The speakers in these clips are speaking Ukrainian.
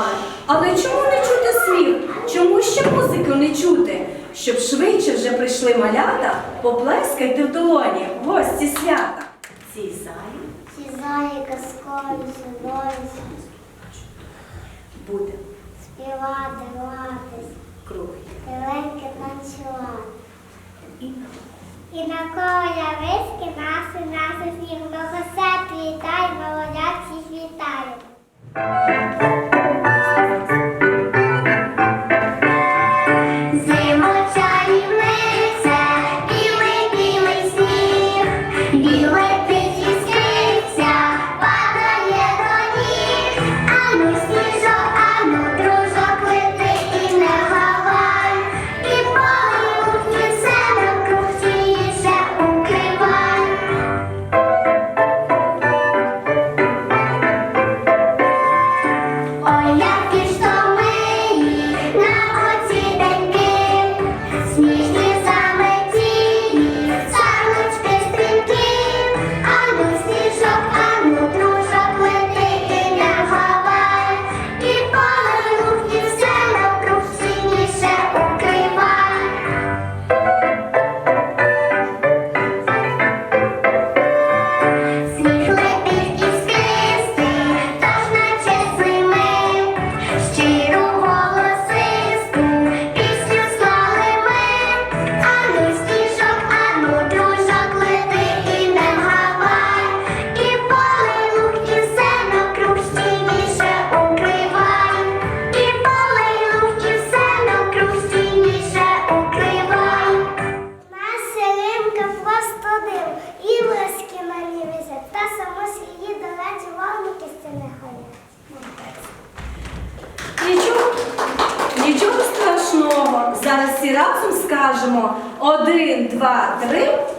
співали. Але чому не чути сміх? Чому ще музику не чути? Щоб швидше вже прийшли малята, поплескайте в долоні, гості свята. Ці заї. Ці залі казкові чудові. Буде. Співати, гратись. Круги. Легенько танцювати. І на коля виски нас і нас і сніг. Новосад вітає, молодят всіх вітає. Thank you.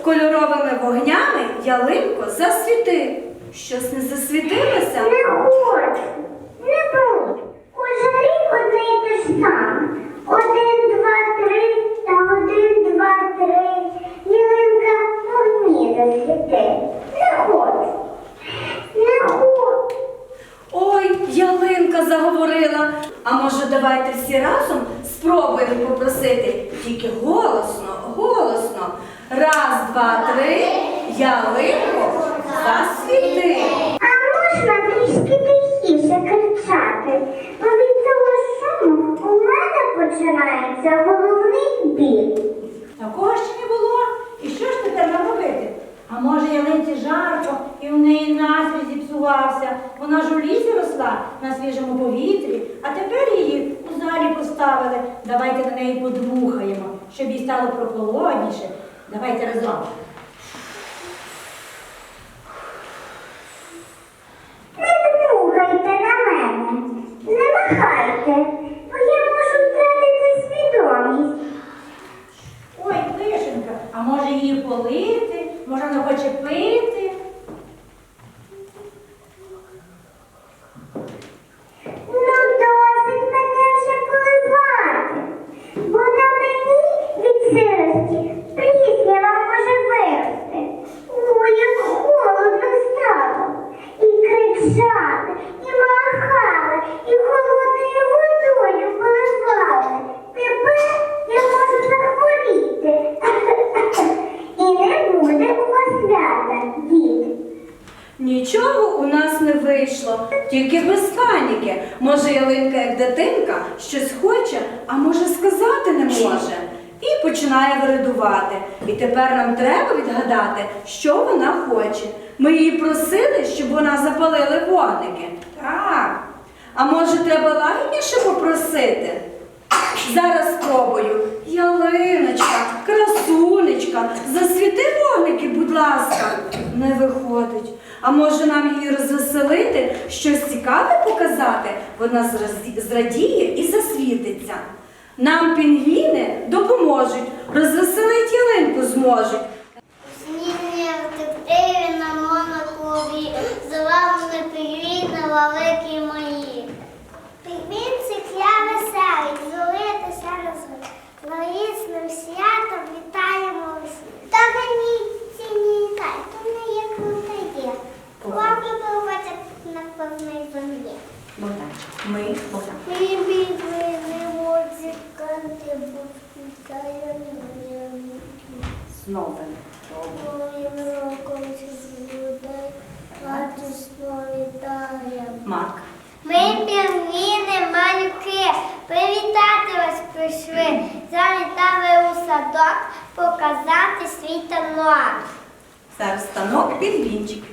Кольоровими вогнями ялинко засвіти. Щось не засвітилося? Не хочу, не буду. Кожен рік одне те ж саме. Один, два, три, та один, два, три. Ялинка вогні засвіти. Не хочу. Не хочу. Ой, ялинка заговорила. А може, давайте всі разом спробуємо попросити тільки голосно, голосно. Раз, два, три. Ялинко, засвіти. А можна трішки тихіше кричати, бо від того шуму у мене починається головний біль. Такого ще не було. І що ж тепер нам робити? А може ялинці жарко, і в неї настрій зіпсувався. Вона ж у лісі росла на свіжому повітрі, а тепер її у залі поставили. Давайте на неї подмухаємо, щоб їй стало прохолодніше. Давайте разом. А може, треба лагідніше попросити? Зараз спробую. Ялиночка, красунечка, засвіти вогники, будь ласка. Не виходить. А може нам її розвеселити, щось цікаве показати? Вона зрадіє і засвітиться. Нам пінгвіни допоможуть, розвеселить ялинку зможуть. Сніжні детективи на моноклубі, з вами пігвіни великі мої. ще раз Лоїсним святом вітаємо усіх. Та мені ці не літають, то не як літає. Вам любовати на повній землі. Богдан, ми, Богдан. Ми бігли музиканти, бо вітаємо з новим роком. Радісно вітаємо. Марк. Ми пірвіни, малюки, привітаємо прийшли, залітали у садок показати свій танок. Зараз станок вінчик.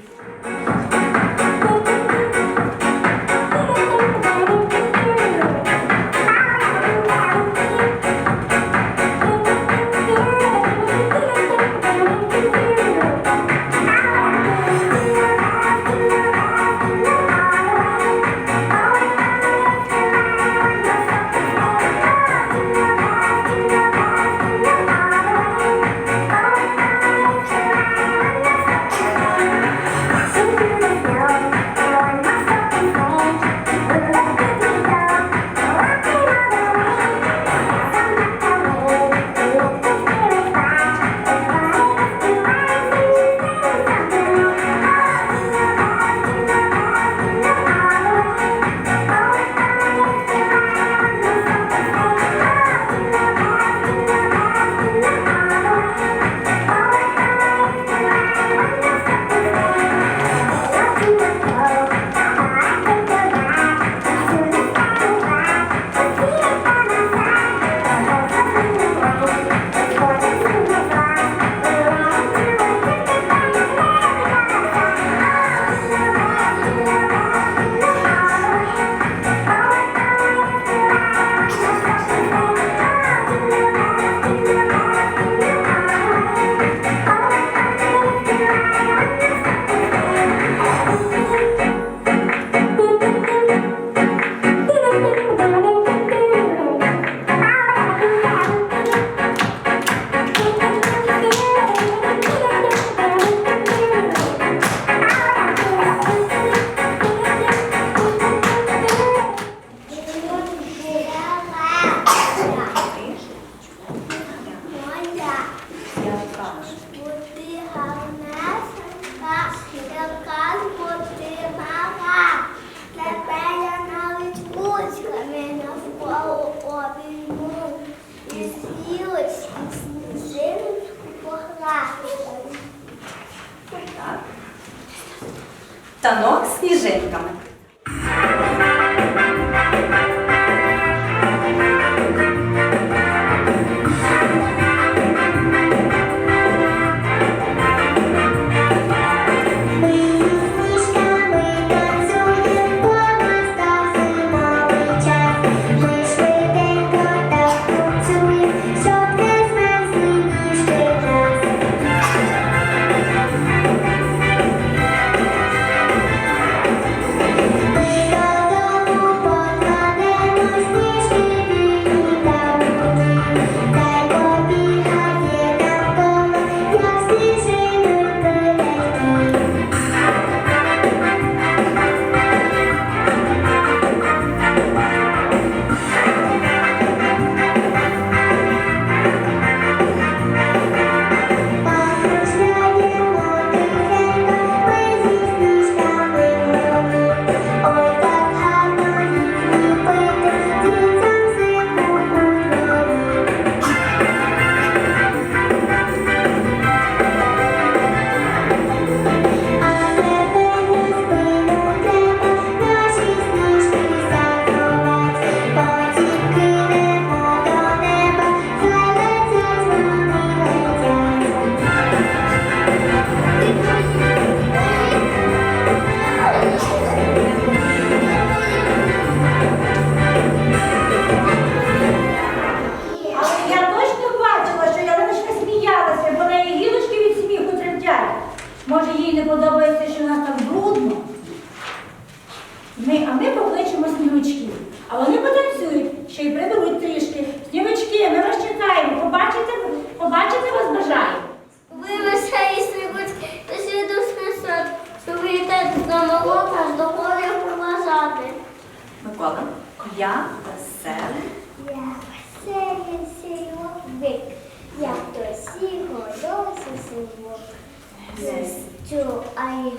Сестю, а й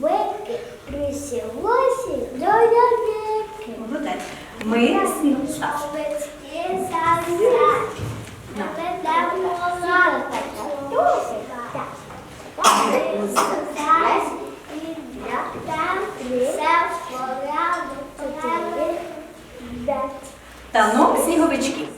вики присілося до ялинки. Молодець. Та Танок сніговички.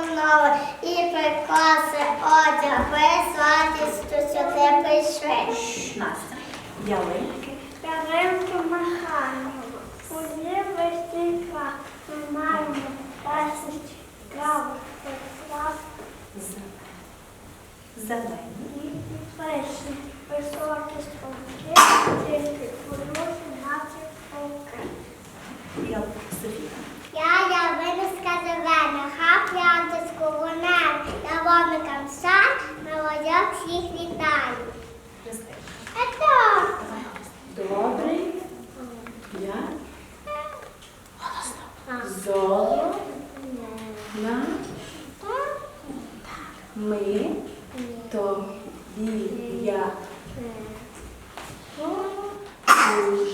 виконала і прикласи одяг, весь що сюди прийшли. Настя, ялинки. Ялинки махаємо, у лівий Ми маємо десять каву, приклас. Зелені. Пишні, високі столки, тільки курюють. Полковникам сам молодяк всіх Это Добрый Я? Золо. На. Ми. Тобі. Я. Дуже.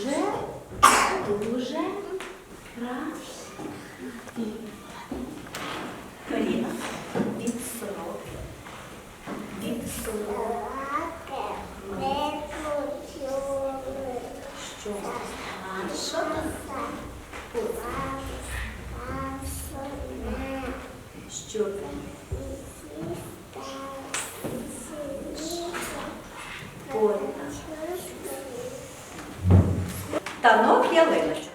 e.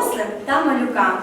дорослим та малюкам.